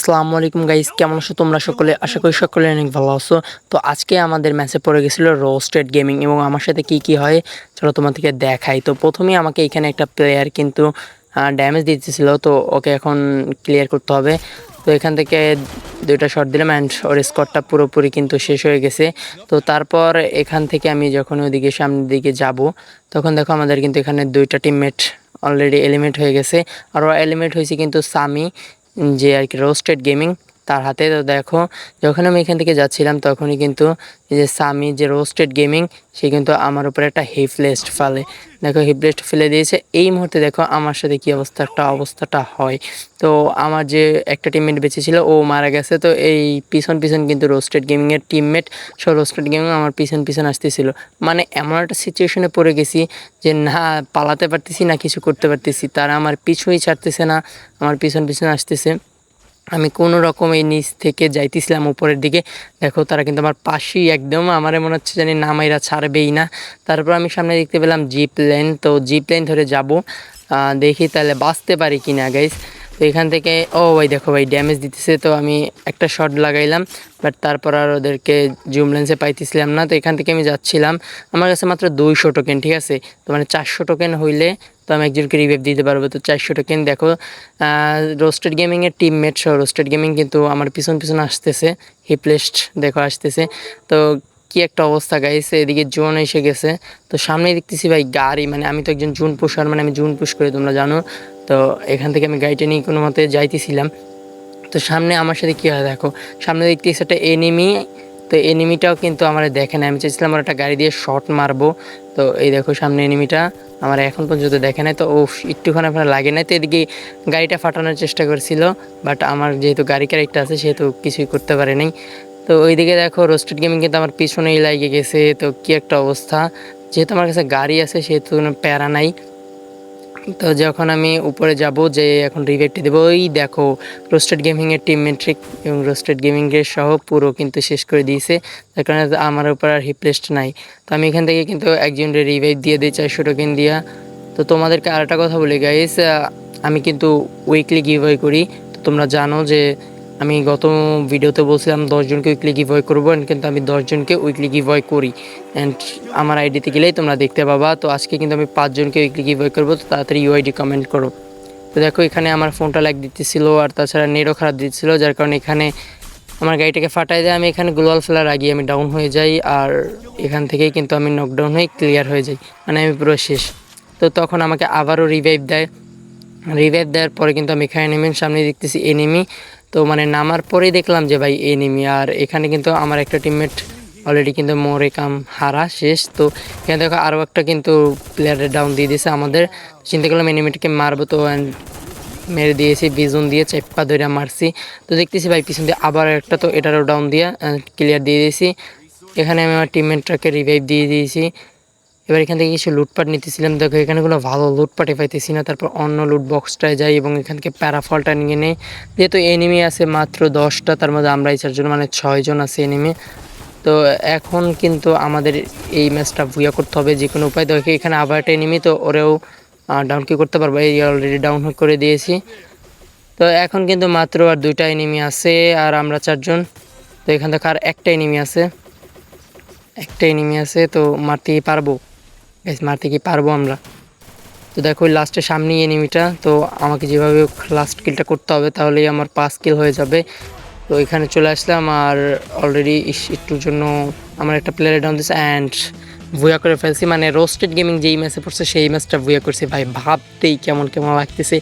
আসসালামু আলাইকুম গাইস কেমন আছো তোমরা সকলে? আশা করি সকলে অনেক ভালো আছো। তো আজকে আমাদের ম্যাচে পড়ে গেছিল রোস্টেড গেমিং এবং আমার সাথে কি কি হয় চলো তোমাদেরকে দেখাই। তো প্রথমেই আমাকে এখানে একটা প্লেয়ার কিন্তু ড্যামেজ দিতেছিল। তো ওকে এখন ক্লিয়ার করতে হবে। তো এখান থেকে দুইটা শট দিলাম অ্যান্ড ওর স্কোরটা পুরোপুরি কিন্তু শেষ হয়ে গেছে। তো তারপর এখান থেকে আমি যখন ওদিকে সামনের দিকে যাব, তখন দেখো আমাদের কিন্তু এখানে দুইটা টিমমেট অলরেডি এলিমেন্ট হয়ে গেছে। আর এলিমেন্ট হয়েছে কিন্তু সামি যে আর কি রোস্টেড গেমিং তার হাতে তো দেখো, যখন আমি এখান থেকে যাচ্ছিলাম, তখনই কিন্তু যে সামি যে রোস্টেড গেমিং সে কিন্তু আমার উপরে একটা হিপলেস্ট ফেলে। দেখো হিপলেস্ট ফেলে দিয়েছে। এই মুহূর্তে দেখো, আমার সাথে কী অবস্থা, একটা অবস্থাটা হয়। তো আমার যে একটা টিমমেট বেঁচে ছিল, ও মারা গেছে। তো এই পিছন পিছন কিন্তু রোস্টেড গেমিংয়ের টিমমেট সব রোস্টেড গেমিং আমার পিছন পিছন আসতেছিল। মানে এমন একটা সিচুয়েশনে পড়ে গেছি যে না, পালাতে পারতেছি না, কিছু করতে পারতেছি। তারা আমার পিছুই ছাড়তেছে না, আমার পিছন পিছন আসতেছে। আমি কোনো রকম এই নিচ থেকে যাইতেছিলাম উপরের দিকে। দেখো, তারা কিন্তু আমার পাশেই একদম। আমার মনে হচ্ছে জানি নামাইরা ছাড়বেই না। তারপর আমি সামনে দেখতে পেলাম জিপ লেন। তো জিপ লেন ধরে যাব। দেখি তাহলে বাঁচতে পারি কি না গাইস তো এখান থেকে, ও ভাই দেখো ভাই ড্যামেজ দিতেছে, তো আমি একটা শট লাগাইলাম বাট তারপর আর ওদেরকে জুম লেন্সে পাইতেছিলাম না, তো এখান থেকে আমি যাচ্ছিলাম। আমার কাছে মাত্র দুইশো টোকেন ঠিক আছে? তো মানে চারশো টোকেন হইলে তো আমি একজনকে রিভাইভ দিতে পারব, তো চারশো টোকেন দেখো রোস্টেড গেমিংয়ের টিমমেট সহ রোস্টেড গেমিং কিন্তু আমার পিছন পিছন আসতেছে হিপলেস্ট দেখো আসতেছে। তো কি একটা অবস্থা গাইছে এদিকে জোন এসে গেছে, তো সামনেই দেখতেছি ভাই গাড়ি মানে আমি তো একজন জুন পুষার মানে আমি জুন পুষ করি, তোমরা জানো। তো এখান থেকে আমি গাড়িটা নিয়ে কোনো মতে যাইতেছিলাম। তো সামনে আমার সাথে কী হয় দেখো, সামনে দেখতেছি একটা এনিমি তো এনিমিটাও কিন্তু আমার দেখে না আমি চাইছিলাম আমার একটা গাড়ি দিয়ে শর্ট মারবো। তো এই দেখো সামনে এনিমিটা আমার এখন পর্যন্ত দেখে নাই। তো ও একটুখানি আপনার লাগে নাই। তো এদিকে গাড়িটা ফাটানোর চেষ্টা করছিল বাট আমার যেহেতু গাড়ি ক্যারেক্টার আছে, সেহেতু কিছুই করতে পারে নাই। তো ওইদিকে দেখো রোস্টেড গেমিং কিন্তু আমার পিছনেই লাগে গেছে। তো কি একটা অবস্থা। যেহেতু আমার কাছে গাড়ি আছে, সেহেতু কোনো প্যারা নাই। তো যখন আমি উপরে যাব যে এখন রিভেটটি দেবো ওই দেখো, রোস্টেড গেমিংয়ের টিম মেট্রিক এবং রোস্টেড গেমিংয়ের সহ পুরো কিন্তু শেষ করে দিয়েছে। তার কারণে আমার উপর আর হিপলেস্ট নাই। তো আমি এখান থেকে কিন্তু একজনের রিভাইভ দিয়ে দিই চারশো টোকেন দিয়া। তো তোমাদেরকে আরেকটা কথা বলি গাইস আমি কিন্তু উইকলি গিভ করি। তো তোমরা জানো যে আমি গত ভিডিওতে বলছিলাম দশজনকে উইকলি গিভ ওয়ে করব কিন্তু আমি দশজনকে উইকলি গিভ ওয়ে করি। অ্যান্ড আমার আইডিতে গেলেই তোমরা দেখতে পাবা। তো আজকে কিন্তু আমি পাঁচজনকে উইকলি গিভ ওয়ে করব, তো তাড়াতাড়ি ইউআইডি কমেন্ট করো। তো দেখো, এখানে আমার ফোনটা লাইক দিতেছিল আর তাছাড়া নেটও খারাপ দিচ্ছিল যার কারণে এখানে আমার গাড়িটাকে ফাটাই দেয়। আমি এখানে গ্লোয়াল ফেলার আগে আমি ডাউন হয়ে যাই আর এখান থেকেই কিন্তু আমি নকডাউন হয়ে ক্লিয়ার হয়ে যাই। মানে আমি পুরো শেষ। তো তখন আমাকে আবারও রিভাইভ দেয়। রিভাইভ দেওয়ার পরে কিন্তু আমি এখানে নেমে সামনে দেখতেছি এনিমি তো মানে নামার পরেই দেখলাম যে ভাই এনিমি আর এখানে কিন্তু আমার একটা টিমমেট অলরেডি কিন্তু মোরে কাম হারা শেষ। তো এখানে দেখো আরও একটা কিন্তু প্লেয়ারের ডাউন দিয়ে দিয়েছে আমাদের। চিন্তা করলাম এনিমিটিকে মারবো তো অ্যান্ড মেরে দিয়েছি, বিজন দিয়ে চেপ্পা ধরে মারছি। তো দেখতেছি ভাই, পিছন দিয়ে আবার একটা তো এটারও ডাউন দিয়ে ক্লিয়ার দিয়ে দিয়েছি। এখানে আমি আমার টিমমেটটাকে রিভাইভ দিয়ে দিয়েছি। এবার এখান থেকে কিছু লুটপাট নিতেছিলাম। দেখো এখানে কোনো ভালো লুটপাটে পাইতেছি না তারপর অন্য লুট বক্সটায় যাই এবং এখান থেকে প্যারাফলটা নিয়ে নেই। যেহেতু এনিমি আছে মাত্র দশটা, তার মধ্যে আমরাই চারজন মানে ছয়জন আছে এনিমি তো এখন কিন্তু আমাদের এই ম্যাচটা ভুয়া করতে হবে যে কোনো উপায়। দেখে, এখানে আবার একটা এনিমি তো ওরেও ডাউন কি করতে পারব? এই অলরেডি ডাউন করে দিয়েছি। তো এখন কিন্তু মাত্র আর দুইটা এনিমি আছে আর আমরা চারজন। তো এখান থেকে আর একটা এনিমি আছে। একটা এনিমি আছে, তো মারতেই পারব। গাইস মারতে কি পারব আমরা? তো দেখো লাস্টের সামনেই এনিমিটা তো আমাকে যেভাবে লাস্ট কিলটা করতে হবে, তাহলেই আমার পাঁচ কিল হয়ে যাবে। তো এখানে চলে আসলাম, আর অলরেডি একটুর জন্য আমার একটা প্লেয়ারে ডাউন দিচ্ছে অ্যান্ড ভুয়া করে ফেলছি। মানে রোস্টেড গেমিং যেই ম্যাচে পড়ছে, সেই ম্যাচটা ভুয়া করছি। ভাই, ভাবতেই কেমন কেমন লাগতেছে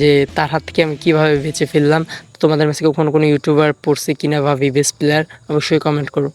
যে তার হাত থেকে আমি কীভাবে বেঁচে ফেললাম। তোমাদের ম্যাচে কখনো কোনো ইউটিউবার পড়ছে কিনা বা ভিভেস প্লেয়ার অবশ্যই কমেন্ট করো।